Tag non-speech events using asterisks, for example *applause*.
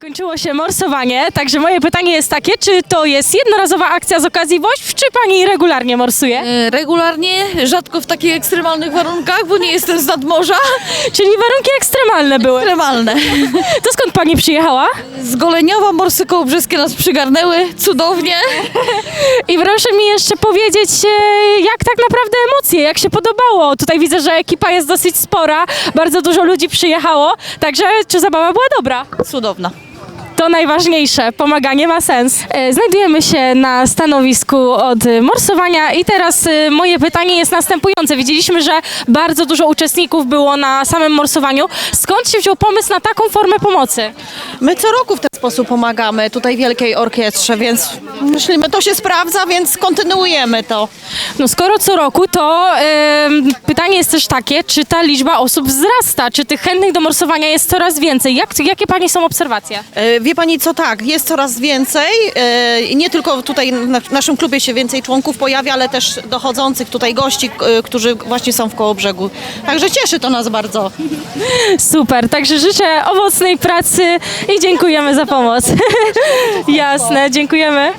Kończyło się morsowanie, także moje pytanie jest takie, czy to jest jednorazowa akcja z okazji WOŚP, czy pani regularnie morsuje? E, Regularnie, rzadko w takich ekstremalnych warunkach, bo nie jestem z nadmorza. *laughs* Czyli warunki ekstremalne były. Ekstremalne. *laughs* To skąd pani przyjechała? Z Goleniowa morsy kołobrzeskie nas przygarnęły, cudownie. *laughs* I proszę mi jeszcze powiedzieć, e, jak tak naprawdę emocje, jak się podobało? Tutaj widzę, że ekipa jest dosyć spora, bardzo dużo ludzi przyjechało, także czy zabawa była dobra? Cudowna. To najważniejsze, pomaganie ma sens. E, Znajdujemy się na stanowisku od e, morsowania i teraz e, moje pytanie jest następujące. Widzieliśmy, że bardzo dużo uczestników było na samym morsowaniu. Skąd się wziął pomysł na taką formę pomocy? My co roku w ten sposób pomagamy tutaj Wielkiej Orkiestrze, więc myślimy, to się sprawdza, więc kontynuujemy to. No skoro co roku, to em, pytanie jest też takie, czy ta liczba osób wzrasta? Czy tych chętnych do morsowania jest coraz więcej? Jak, jakie pani są obserwacje? E, Wie pani co, tak, jest coraz więcej e, i nie tylko tutaj na- w naszym klubie się więcej członków pojawia, ale też dochodzących tutaj gości, k- e, którzy właśnie są w Kołobrzegu. Także cieszy to nas bardzo. Super, także życzę owocnej pracy i dziękujemy za pomoc. *laughs* Jasne, dziękujemy.